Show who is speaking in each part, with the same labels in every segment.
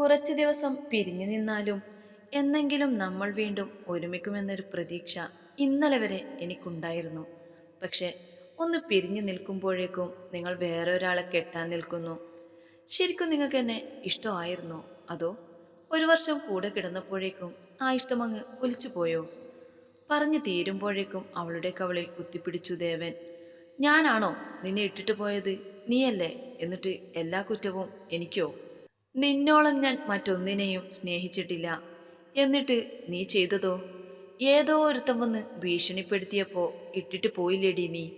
Speaker 1: കുറച്ചു ദിവസം പിരിഞ്ഞു നിന്നാലും എന്നെങ്കിലും നമ്മൾ വീണ്ടും ഒരുമിക്കുമെന്നൊരു പ്രതീക്ഷ ഇന്നലെ വരെ എനിക്കുണ്ടായിരുന്നു. പക്ഷെ ഒന്ന് പിരിഞ്ഞു നിൽക്കുമ്പോഴേക്കും നിങ്ങൾ വേറെ ഒരാളെ കെട്ടാൻ നിൽക്കുന്നു. ശരിക്കും നിങ്ങൾക്ക് എന്നെ ഇഷ്ടമായിരുന്നോ? അതോ ഒരു വർഷം കൂടെ കിടന്നപ്പോഴേക്കും ആ ഇഷ്ടമങ്ങ് ഒലിച്ചു പോയോ പറഞ്ഞു തീരുമ്പോഴേക്കും അവളുടെ കവളിൽ കുത്തിപ്പിടിച്ചു ദേവൻ. ഞാനാണോ നിന്നെ ഇട്ടിട്ട് പോയത്? നീയല്ലേ? എന്നിട്ട് എല്ലാ കുറ്റവും എനിക്കോ? നിന്നോളം ഞാൻ മറ്റൊന്നിനെയും സ്നേഹിച്ചിട്ടില്ല. എന്നിട്ട് നീ ചെയ്തതോ? ഏതോ ഒരുത്തം വന്ന് ഭീഷണിപ്പെടുത്തിയപ്പോ ഇട്ടിട്ട് പോയില്ലേടി നീ.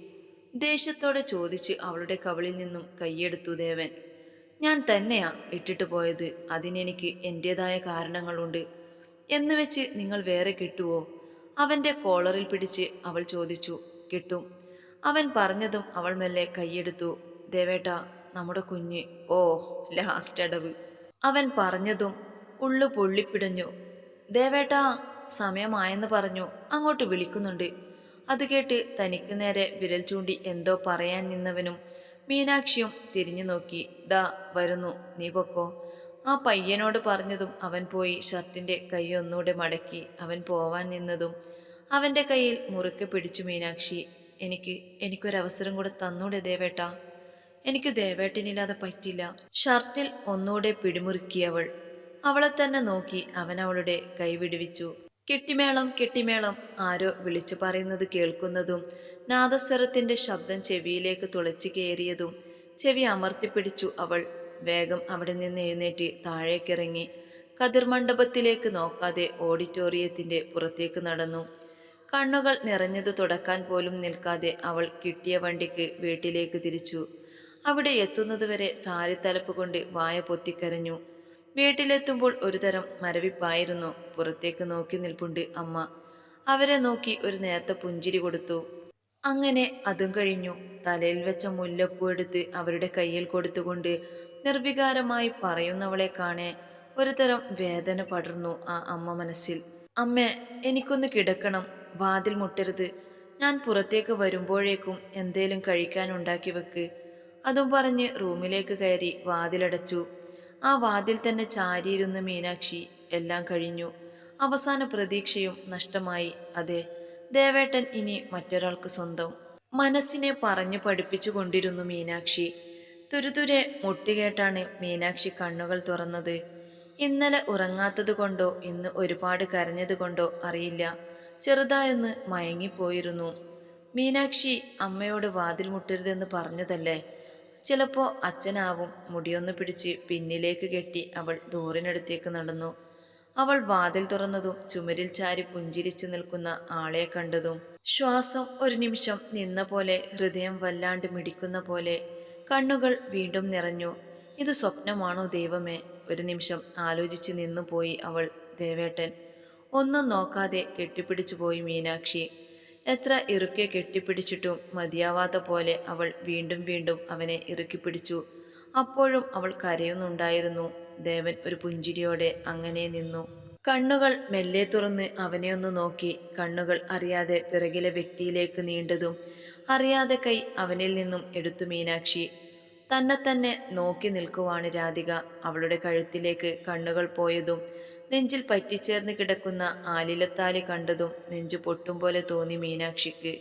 Speaker 1: ദേഷ്യത്തോടെ ചോദിച്ച് അവളുടെ കവളിൽ നിന്നും കൈയെടുത്തു ദേവൻ. ഞാൻ തന്നെയാ ഇട്ടിട്ട് പോയത്. അതിനെനിക്ക് എന്റെതായ കാരണങ്ങളുണ്ട്. എന്ന് വെച്ച് നിങ്ങൾ വേറെ കിട്ടുവോ? അവന്റെ കോളറിൽ പിടിച്ച് അവൾ ചോദിച്ചു. കിട്ടും. അവൻ പറഞ്ഞതും അവൾ മെല്ലെ കൈയെടുത്തു. ദേവേട്ട നമ്മുടെ കുഞ്ഞ് ഓ ലാസ്റ്റ് അടവ്. അവൻ പറഞ്ഞതും ഉള്ളു പൊള്ളിപ്പിടഞ്ഞു. ദേവേട്ടാ സമയമായെന്ന് പറഞ്ഞു. അങ്ങോട്ട് വിളിക്കുന്നുണ്ട്. അത് കേട്ട് തനിക്ക് നേരെ വിരൽ ചൂണ്ടി എന്തോ പറയാൻ നിന്നവനും മീനാക്ഷിയും തിരിഞ്ഞു നോക്കി. ദാ വരുന്നു. നീ പൊക്കോ. ആ പയ്യനോട് പറഞ്ഞതും അവൻ പോയി ഷർട്ടിന്റെ കൈ ഒന്നുകൂടെ മടക്കി അവൻ പോവാൻ നിന്നതും അവന്റെ കയ്യിൽ മുറുക്കെ പിടിച്ചു മീനാക്ഷി. എനിക്ക് എനിക്കൊരവസരം കൂടെ തന്നൂടെ ദേവേട്ടാ. എനിക്ക് ദേവേട്ടനില്ലാതെ പറ്റില്ല. ഷർട്ടിൽ ഒന്നുകൂടെ പിടിമുറുക്കിയവൾ. അവളെ തന്നെ നോക്കി അവൻ അവളുടെ കൈവിടുവിച്ചു കെട്ടിമേളം കെട്ടിമേളം ആരോ വിളിച്ചു പറയുന്നത് കേൾക്കുന്നതും നാദസ്വരത്തിന്റെ ശബ്ദം ചെവിയിലേക്ക് തുളച്ചു കയറിയതും ചെവി അമർത്തിപ്പിടിച്ചു അവൾ വേഗം അവിടെ നിന്ന് എഴുന്നേറ്റ് താഴേക്കിറങ്ങി കതിർമണ്ഡപത്തിലേക്ക് നോക്കാതെ ഓഡിറ്റോറിയത്തിന്റെ പുറത്തേക്ക് നടന്നു. കണ്ണുകൾ നിറഞ്ഞത് തുടക്കാൻ പോലും നിൽക്കാതെ അവൾ കിട്ടിയ വണ്ടിക്ക് വീട്ടിലേക്ക് തിരിച്ചു. അവിടെ എത്തുന്നതുവരെ സാരിത്തലപ്പ് കൊണ്ട് വായ പൊത്തിക്കരഞ്ഞു. വീട്ടിലെത്തുമ്പോൾ ഒരുതരം മരവിപ്പായിരുന്നു. പുറത്തേക്ക് നോക്കി നിൽപ്പുണ്ട് അമ്മ. അവരെ നോക്കി ഒരു നേരത്തെ പുഞ്ചിരി കൊടുത്തു. അങ്ങനെ അതും കഴിഞ്ഞു. തലയിൽ വെച്ച മുല്ലപ്പൂ എടുത്ത് അവരുടെ കയ്യിൽ കൊടുത്തുകൊണ്ട് നിർവികാരമായി പറയുന്നവളെ കാണെ ഒരുതരം വേദന പടർന്നു ആ അമ്മ മനസ്സിൽ. അമ്മേ എനിക്കൊന്ന് കിടക്കണം. വാതിൽ മുട്ടരുത്. ഞാൻ പുറത്തേക്ക് വരുമ്പോഴേക്കും എന്തേലും കഴിക്കാൻ ഉണ്ടാക്കി വെക്ക്. അതും പറഞ്ഞ് റൂമിലേക്ക് കയറി വാതിലടച്ചു. ആ വാതിൽ തന്നെ ചാരിയിരുന്ന മീനാക്ഷി എല്ലാം കഴിഞ്ഞു. അവസാന പ്രതീക്ഷയും നഷ്ടമായി. അതെ ദേവേട്ടൻ ഇനി മറ്റൊരാൾക്ക് സ്വന്തം. മനസ്സിനെ പറഞ്ഞു പഠിപ്പിച്ചു കൊണ്ടിരുന്നു മീനാക്ഷി. തുരുതുരെ മുട്ടുകേട്ടാണ് മീനാക്ഷി കണ്ണുകൾ തുറന്നത്. ഇന്നലെ ഉറങ്ങാത്തത് കൊണ്ടോ ഇന്ന് ഒരുപാട് കരഞ്ഞത് കൊണ്ടോ അറിയില്ല. ചെറുതായൊന്ന് മയങ്ങിപ്പോയിരുന്നു. മീനാക്ഷി അമ്മയോട് വാതിൽ മുട്ടരുതെന്ന് പറഞ്ഞതല്ലേ? ചിലപ്പോൾ അച്ഛനാവും. മുടിയൊന്ന് പിടിച്ച് പിന്നിലേക്ക് കെട്ടി അവൾ ഡോറിനടുത്തേക്ക് നടന്നു. അവൾ വാതിൽ തുറന്നതും ചുമരിൽ ചാരി പുഞ്ചിരിച്ചു നിൽക്കുന്ന ആളെ കണ്ടതും ശ്വാസം ഒരു നിമിഷം നിന്ന പോലെ ഹൃദയം വല്ലാണ്ട് മിടിക്കുന്ന പോലെ കണ്ണുകൾ വീണ്ടും നിറഞ്ഞു. ഇത് സ്വപ്നമാണോ ദൈവമേ? ഒരു നിമിഷം ആലോചിച്ച് നിന്നുപോയി അവൾ. ദേവേട്ടൻ ഒന്നും നോക്കാതെ കെട്ടിപ്പിടിച്ചു പോയി മീനാക്ഷി. എത്ര ഇറുക്കെ കെട്ടിപ്പിടിച്ചിട്ടും മതിയാവാത്ത പോലെ അവൾ വീണ്ടും വീണ്ടും അവനെ ഇറുക്കിപ്പിടിച്ചു അപ്പോഴും അവൾ കരയുന്നുണ്ടായിരുന്നു. ദേവൻ ഒരു പുഞ്ചിരിയോടെ അങ്ങനെ നിന്നു. കണ്ണുകൾ മെല്ലെ തുറന്ന് അവനെ ഒന്ന് നോക്കി. കണ്ണുകൾ അറിയാതെ പിറകിലെ വ്യക്തിയിലേക്ക് നീണ്ടതും അറിയാതെ കൈ അവനിൽ നിന്നും എടുത്തു മീനാക്ഷി. തന്നെ തന്നെ നോക്കി നിൽക്കുവാണ് രാധിക. അവളുടെ കഴുത്തിലേക്ക് കണ്ണുകൾ പോയതും നെഞ്ചിൽ പറ്റിച്ചേർന്ന് കിടക്കുന്ന ആലിലത്താലി കണ്ടതും നെഞ്ചു പൊട്ടും പോലെ തോന്നി മീനാക്ഷിക്ക്.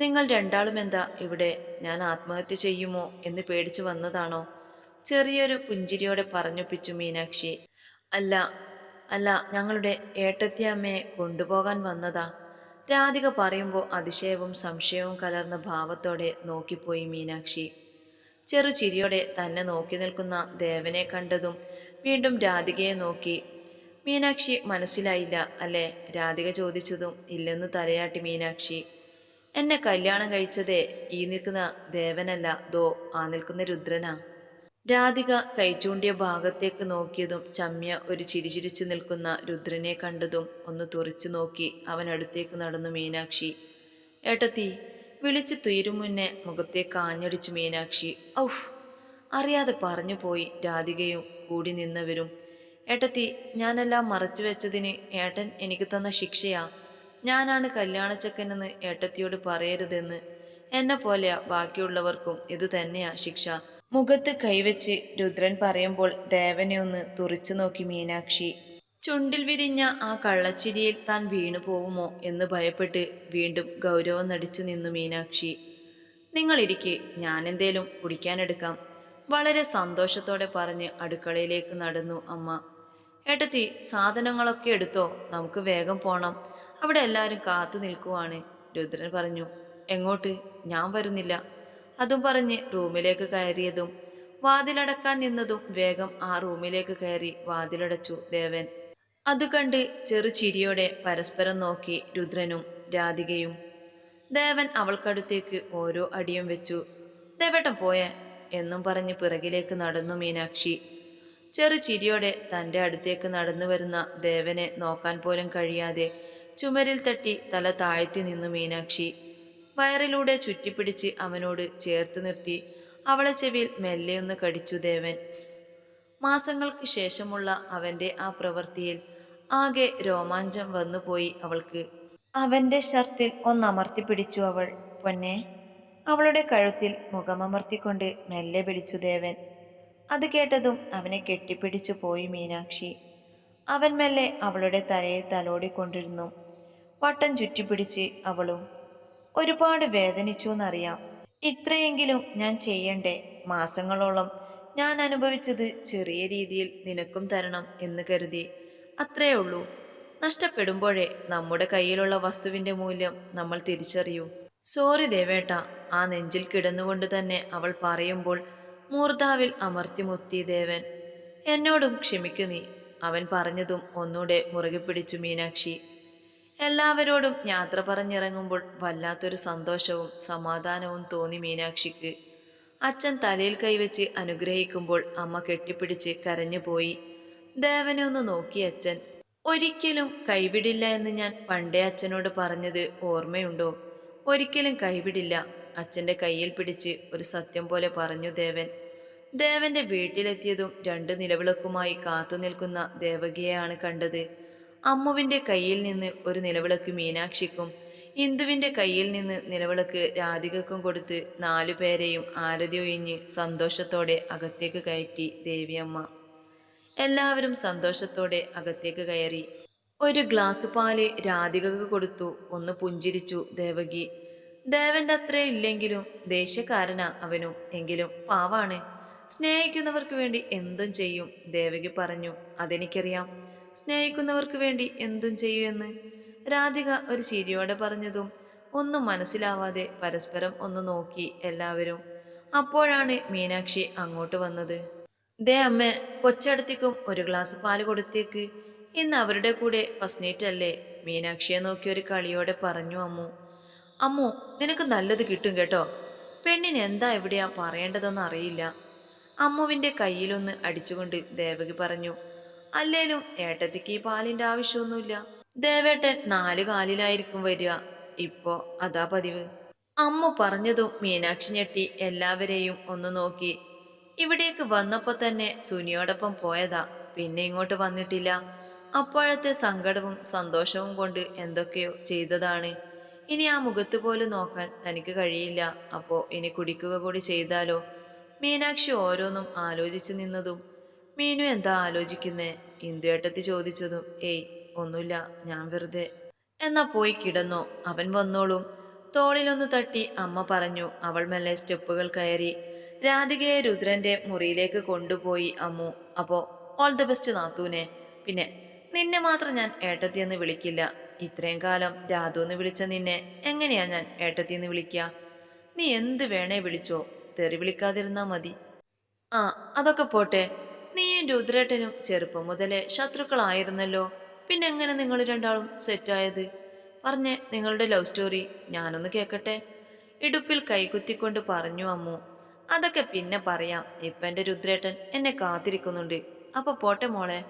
Speaker 1: നിങ്ങൾ രണ്ടാളും എന്താ ഇവിടെ? ഞാൻ ആത്മഹത്യ ചെയ്യുമോ? എന്ന് പേടിച്ചു വന്നതാണോ? ചെറിയൊരു പുഞ്ചിരിയോടെ പറഞ്ഞൊപ്പിച്ചു മീനാക്ഷി. അല്ല അല്ല ഞങ്ങളുടെ ഏട്ടത്തിയമ്മയെ കൊണ്ടുപോകാൻ വന്നതാ. രാധിക പറയുമ്പോൾ അതിശയവും സംശയവും കലർന്ന ഭാവത്തോടെ നോക്കിപ്പോയി മീനാക്ഷി. ചെറു ചിരിയോടെ തന്നെ നോക്കി നിൽക്കുന്ന ദേവനെ കണ്ടതും വീണ്ടും രാധികയെ നോക്കി മീനാക്ഷി മനസ്സിലായില്ല. അല്ലേ? രാധിക ചോദിച്ചതും ഇല്ലെന്ന് തലയാട്ടി മീനാക്ഷി. എന്നെ കല്യാണം കഴിച്ചതേ ഈ നിൽക്കുന്ന ദേവനല്ല. ദോ ആ നിൽക്കുന്ന രുദ്രനാ. രാധിക കൈചൂണ്ടിയ ഭാഗത്തേക്ക് നോക്കിയതും ചമ്യ ഒരു ചിരിചിരിച്ചു നിൽക്കുന്ന രുദ്രനെ കണ്ടതും ഒന്ന് തുറച്ചു നോക്കി അവനടുത്തേക്ക് നടന്നു മീനാക്ഷി. ഏട്ടത്തി വിളിച്ചു തീരും മുന്നേ മുഖത്തേക്ക് ആഞ്ഞടിച്ചു മീനാക്ഷി. ഔഹ് അറിയാതെ പറഞ്ഞു പോയി രാധികയും കൂടി നിന്നവരും ഏട്ടത്തി ഞാനെല്ലാം മറച്ചു വെച്ചതിന് ഏട്ടൻ എനിക്ക് തന്ന ശിക്ഷയാ. ഞാനാണ് കല്യാണച്ചക്കനെന്ന് ഏട്ടത്തിയോട് പറയരുതെന്ന്. എന്നെ പോലെയാ ബാക്കിയുള്ളവർക്കും ഇത് തന്നെയാ ശിക്ഷ. മുഖത്ത് കൈവച്ച് രുദ്രൻ പറയുമ്പോൾ ദേവനെ ഒന്ന് തുറിച്ചു നോക്കി മീനാക്ഷി. ചുണ്ടിൽ വിരിഞ്ഞ ആ കള്ളച്ചിരിയിൽ താൻ വീണു പോവുമോ എന്ന് ഭയപ്പെട്ട് വീണ്ടും ഗൗരവം നടിച്ചു നിന്നു മീനാക്ഷി. നിങ്ങളിരിക്കെ ഞാനെന്തേലും കുടിക്കാനെടുക്കാം. വളരെ സന്തോഷത്തോടെ പറഞ്ഞ് അടുക്കളയിലേക്ക് നടന്നു അമ്മ. ഏട്ടത്തി സാധനങ്ങളൊക്കെ എടുത്തോ? നമുക്ക് വേഗം പോണം. അവിടെ എല്ലാവരും കാത്തു നിൽക്കുവാണ്. രുദ്രൻ പറഞ്ഞു എങ്ങോട്ട്? ഞാൻ വരുന്നില്ല. അതും പറഞ്ഞ് റൂമിലേക്ക് കയറിയതും വാതിലടക്കാൻ നിന്നതും വേഗം ആ റൂമിലേക്ക് കയറി വാതിലടച്ചു ദേവൻ. അത് കണ്ട് ചെറു ചിരിയോടെ പരസ്പരം നോക്കി രുദ്രനും രാധികയും. ദേവൻ അവൾക്കടുത്തേക്ക് ഓരോ അടിയും വെച്ചു. ദേവേട്ടൻ പോയേ എന്നും പറഞ്ഞ് പിറകിലേക്ക് നടന്നു മീനാക്ഷി. ചെറു ചിരിയോടെ തന്റെ അടുത്തേക്ക് നടന്നു വരുന്ന ദേവനെ നോക്കാൻ പോലും കഴിയാതെ ചുമരിൽ തട്ടി തല താഴ്ത്തി നിന്നു മീനാക്ഷി. വയറിലൂടെ ചുറ്റിപ്പിടിച്ച് അവനോട് ചേർത്ത് നിർത്തി. അവളെ ചെവിയിൽ മെല്ലെയൊന്ന് കടിച്ചു ദേവൻ. മാസങ്ങൾക്ക് ശേഷമുള്ള അവന്റെ ആ പ്രവൃത്തിയിൽ ആകെ രോമാഞ്ചം വന്നുപോയി അവൾക്ക്. അവന്റെ ഷർട്ടിൽ ഒന്നമർത്തി പിടിച്ചു അവൾ. പൊന്നെ. അവളുടെ കഴുത്തിൽ മുഖമമർത്തിക്കൊണ്ട് മെല്ലെ വിളിച്ചു ദേവൻ. അത് കേട്ടതും അവനെ കെട്ടിപ്പിടിച്ചു പോയി മീനാക്ഷി. അവൻ മെല്ലെ അവളുടെ തലയിൽ തലോടിക്കൊണ്ടിരുന്നു. വട്ടം ചുറ്റിപ്പിടിച്ച് അവളും ഒരുപാട് വേദനിച്ചു എന്നറിയാം ഇത്രയെങ്കിലും ഞാൻ ചെയ്യണ്ടേ? മാസങ്ങളോളം ഞാൻ അനുഭവിച്ചത് ചെറിയ രീതിയിൽ നിനക്കും തരണം എന്ന് കരുതി. അത്രേ ഉള്ളൂ. നഷ്ടപ്പെടുമ്പോഴേ നമ്മുടെ കയ്യിലുള്ള വസ്തുവിന്റെ മൂല്യം നമ്മൾ തിരിച്ചറിയൂ. സോറി ദേവേട്ട. ആ നെഞ്ചിൽ കിടന്നുകൊണ്ട് തന്നെ അവൾ പറയുമ്പോൾ മൂർധാവിൽ അമർത്തിമുത്തി ദേവൻ. എന്നോടും ക്ഷമിക്കു നീ. അവൻ പറഞ്ഞതും ഒന്നുകൂടെ മുറുകെ പിടിച്ചു മീനാക്ഷി. എല്ലാവരോടും യാത്ര പറഞ്ഞിറങ്ങുമ്പോൾ വല്ലാത്തൊരു സന്തോഷവും സമാധാനവും തോന്നി മീനാക്ഷിക്ക്. അച്ഛൻ തലയിൽ കൈവച്ച് അനുഗ്രഹിക്കുമ്പോൾ അമ്മ കെട്ടിപ്പിടിച്ച് കരഞ്ഞുപോയി ദേവനെ ഒന്ന് നോക്കി അച്ഛൻ. ഒരിക്കലും കൈവിടില്ല എന്ന് ഞാൻ പണ്ടേ അച്ഛനോട് പറഞ്ഞത് ഓർമ്മയുണ്ടോ? ഒരിക്കലും കൈവിടില്ല. അച്ഛന്റെ കയ്യിൽ പിടിച്ച് ഒരു സത്യം പോലെ പറഞ്ഞു ദേവൻ. ദേവന്റെ വീട്ടിലെത്തിയതും രണ്ട് നിലവിളക്കുമായി കാത്തു നിൽക്കുന്ന ദേവകിയെയാണ് കണ്ടത്. അമ്മുവിന്റെ കയ്യിൽ നിന്ന് ഒരു നിലവിളക്ക് മീനാക്ഷിക്കും ഇന്ദുവിന്റെ കയ്യിൽ നിന്ന് നിലവിളക്ക് രാധികക്കും കൊടുത്ത് നാലു പേരെയും ആരതി ഒഴിഞ്ഞ് സന്തോഷത്തോടെ അകത്തേക്ക് കയറ്റി ദേവിയമ്മ. എല്ലാവരും സന്തോഷത്തോടെ അകത്തേക്ക് കയറി. ഒരു ഗ്ലാസ് പാൽ രാധികക്ക് കൊടുത്തു. ഒന്ന് പുഞ്ചിരിച്ചു ദേവകി. ദേവന്റെ അത്ര ഇല്ലെങ്കിലും ദേഷ്യക്കാരനാ അവനും. എങ്കിലും പാവാണ്. സ്നേഹിക്കുന്നവർക്ക് വേണ്ടി എന്തും ചെയ്യും ദേവകി പറഞ്ഞു. അതെനിക്കറിയാം. സ്നേഹിക്കുന്നവർക്ക് വേണ്ടി എന്തും ചെയ്യുമെന്ന് രാധിക ഒരു ചിരിയോടെ പറഞ്ഞതും ഒന്നും മനസ്സിലാവാതെ പരസ്പരം ഒന്ന് നോക്കി എല്ലാവരും. അപ്പോഴാണ് മീനാക്ഷി അങ്ങോട്ട് വന്നത്. ദേ അമ്മ കൊച്ചടത്തേക്കും ഒരു ഗ്ലാസ് പാൽ കൊടുത്തേക്ക്. ഇന്ന് അവരുടെ കൂടെ ഫസ്റ്റ് അല്ലേ മീനാക്ഷിയെ നോക്കി ഒരു കളിയോടെ പറഞ്ഞു അമ്മു. അമ്മു നിനക്ക് നല്ലത് കിട്ടും കേട്ടോ. പെണ്ണിന് എന്താ എവിടെയാ പറയേണ്ടതെന്ന് അറിയില്ല. അമ്മുവിന്റെ കയ്യിലൊന്ന് അടിച്ചുകൊണ്ട് ദേവകി പറഞ്ഞു അല്ലേലും ഏട്ടത്തിക്ക് ഈ പാലിന്റെ ആവശ്യമൊന്നുമില്ല. ദേവേട്ടൻ നാല് കാലിലായിരിക്കും വരിക. ഇപ്പോ അതാ പതിവ്. അമ്മു പറഞ്ഞതും മീനാക്ഷി ഞെട്ടി എല്ലാവരെയും ഒന്ന് നോക്കി. ഇവിടേക്ക് വന്നപ്പോൾ തന്നെ സുനിയോടൊപ്പം പോയതാ. പിന്നെ ഇങ്ങോട്ട് വന്നിട്ടില്ല. അപ്പോഴത്തെ സങ്കടവും സന്തോഷവും കൊണ്ട് എന്തൊക്കെയോ ചെയ്തതാണ്. ഇനി ആ മുഖത്ത് പോലും നോക്കാൻ തനിക്ക് കഴിയില്ല. അപ്പോൾ ഇനി കുടിക്കുക കൂടി ചെയ്താലോ? മീനാക്ഷി ഓരോന്നും ആലോചിച്ചു നിന്നതും മീനു എന്താ ആലോചിക്കുന്നേ? ഇന്ദുവേട്ടത്തി ചോദിച്ചതും ഏയ് ഒന്നുമില്ല ഞാൻ വെറുതെ. എന്നാ പോയി കിടന്നോ. അവൻ വന്നോളും. തോളിലൊന്ന് തട്ടി അമ്മ പറഞ്ഞു അവൾ മെല്ലെ സ്റ്റെപ്പുകൾ കയറി രാധികയെ രുദ്രന്റെ മുറിയിലേക്ക് കൊണ്ടുപോയി അമ്മു. അപ്പോ ഓൾ ദ ബെസ്റ്റ് നാത്തൂനെ. പിന്നെ നിന്നെ മാത്രം ഞാൻ ഏട്ടത്തി എന്ന് വിളിക്കില്ല. ഇത്രയും കാലം രാധു എന്ന് വിളിച്ച നിന്നെ എങ്ങനെയാ ഞാൻ ഏട്ടത്തി എന്ന് വിളിക്കുക നീ എന്ത് വേണേ വിളിച്ചോ തെറി വിളിക്കാതിരുന്നാ മതി. ആ അതൊക്കെ പോട്ടെ. നീയും രുദ്രേട്ടനും ചെറുപ്പം മുതലേ ശത്രുക്കളായിരുന്നല്ലോ. പിന്നെ എങ്ങനെ നിങ്ങൾ രണ്ടാളും സെറ്റായത് പറഞ്ഞേ നിങ്ങളുടെ ലവ് സ്റ്റോറി ഞാനൊന്ന് കേൾക്കട്ടെ ഇടുപ്പിൽ കൈകുത്തിക്കൊണ്ട് പറഞ്ഞു അമ്മു. അതൊക്കെ പിന്നെ പറയാം. ഇപ്പം എന്റെ രുദ്രേട്ടൻ എന്നെ കാത്തിരിക്കുന്നുണ്ട്. അപ്പൊ പോട്ടെ മോളെ.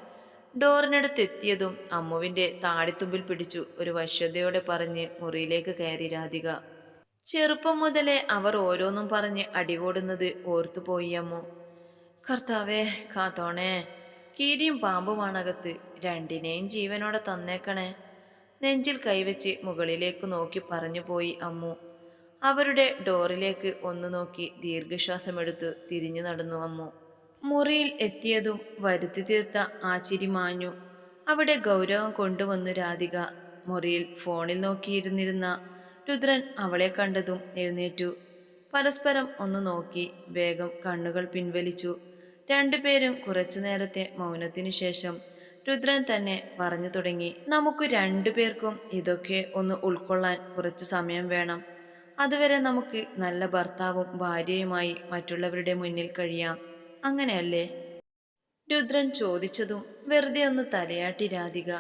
Speaker 1: ഡോറിനടുത്ത് എത്തിയതും അമ്മുവിന്റെ താടിത്തുമ്പിൽ പിടിച്ചു ഒരു വശ്യതയോടെ പറഞ്ഞ് മുറിയിലേക്ക് കയറി രാധിക. ചെറുപ്പം മുതലേ അവർ ഓരോന്നും പറഞ്ഞ് അടികൂടുന്നത് ഓർത്തുപോയി അമ്മു. കർത്താവേ കാത്തോണേ കീരിയും പാമ്പുമാണകത്ത് രണ്ടിനെയും ജീവനോടെ തന്നേക്കണേ. നെഞ്ചിൽ കൈവച്ച് മുകളിലേക്ക് നോക്കി പറഞ്ഞു പോയി അമ്മു. അവരുടെ ഡോറിലേക്ക് ഒന്ന് നോക്കി ദീർഘശ്വാസമെടുത്ത് തിരിഞ്ഞു നടന്നു അമ്മു. മുറിയിൽ എത്തിയതും വരുത്തി തീർത്ത ആ ചിരി മാഞ്ഞു. അവിടെ ഗൗരവം കൊണ്ടുവന്നു രാധിക. മുറിയിൽ ഫോണിൽ നോക്കിയിരുന്നിരുന്ന രുദ്രൻ അവളെ കണ്ടതും എഴുന്നേറ്റു. പരസ്പരം ഒന്ന് നോക്കി വേഗം കണ്ണുകൾ പിൻവലിച്ചു. രണ്ടുപേരും കുറച്ചു നേരത്തെ മൗനത്തിനു ശേഷം രുദ്രൻ തന്നെ പറഞ്ഞു തുടങ്ങി നമുക്ക് രണ്ടുപേർക്കും ഇതൊക്കെ ഒന്ന് ഉൾക്കൊള്ളാൻ കുറച്ചു സമയം വേണം. അതുവരെ നമുക്ക് നല്ല ഭർത്താവും ഭാര്യയുമായി മറ്റുള്ളവരുടെ മുന്നിൽ കഴിയാം. അങ്ങനെയല്ലേ? രുദ്രൻ ചോദിച്ചതും വെറുതെ ഒന്ന് തലയാട്ടി രാധിക.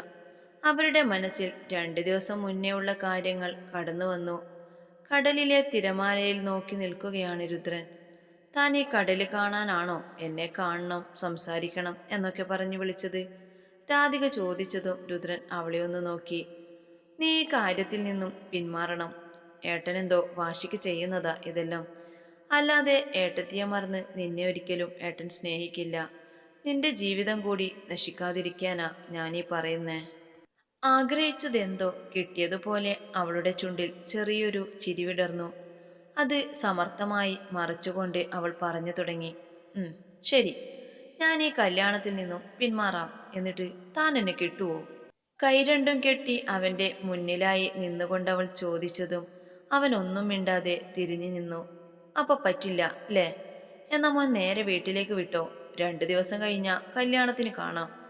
Speaker 1: അവരുടെ മനസ്സിൽ രണ്ടു ദിവസം മുന്നേ ഉള്ള കാര്യങ്ങൾ കടന്നു വന്നു. കടലിലെ തിരമാലയിൽ നോക്കി നിൽക്കുകയാണ് രുദ്രൻ. താൻ ഈ കടൽ കാണാനാണോ എന്നെ കാണണം സംസാരിക്കണം എന്നൊക്കെ പറഞ്ഞു വിളിച്ചത്? രാധിക ചോദിച്ചതും രുദ്രൻ അവളെ ഒന്ന് നോക്കി. നീ ഈ കാര്യത്തിൽ നിന്നും പിന്മാറണം. ഏട്ടനെന്തോ വാശിക്ക് ചെയ്യുന്നതാ ഇതെല്ലാം. അല്ലാതെ ഏട്ടത്തിയെ മറന്ന് നിന്നെ ഒരിക്കലും ഏട്ടൻ സ്നേഹിക്കില്ല. നിന്റെ ജീവിതം കൂടി നശിക്കാതിരിക്കാനാ ഞാനീ പറയുന്നേ. ആഗ്രഹിച്ചതെന്തോ കിട്ടിയതുപോലെ അവളുടെ ചുണ്ടിൽ ചെറിയൊരു ചിരിവിടർന്നു അത് സമർത്ഥമായി മറച്ചുകൊണ്ട് അവൾ പറഞ്ഞു തുടങ്ങി. "ഉം, ശരി. ഞാൻ ഈ കല്യാണത്തിൽ നിന്നും പിന്മാറാം. എന്നിട്ട് താൻ എന്നെ കിട്ടുവോ? കൈ രണ്ടും കെട്ടി അവന്റെ മുന്നിലായി നിന്നുകൊണ്ടവൾ ചോദിച്ചതും അവൻ ഒന്നും മിണ്ടാതെ തിരിഞ്ഞു നിന്നു. അപ്പൊ പറ്റില്ല അല്ലേ എന്നാ മോൻ നേരെ വീട്ടിലേക്ക് വിട്ടോ. രണ്ടു ദിവസം കഴിഞ്ഞാ കല്യാണത്തിന് കാണാം.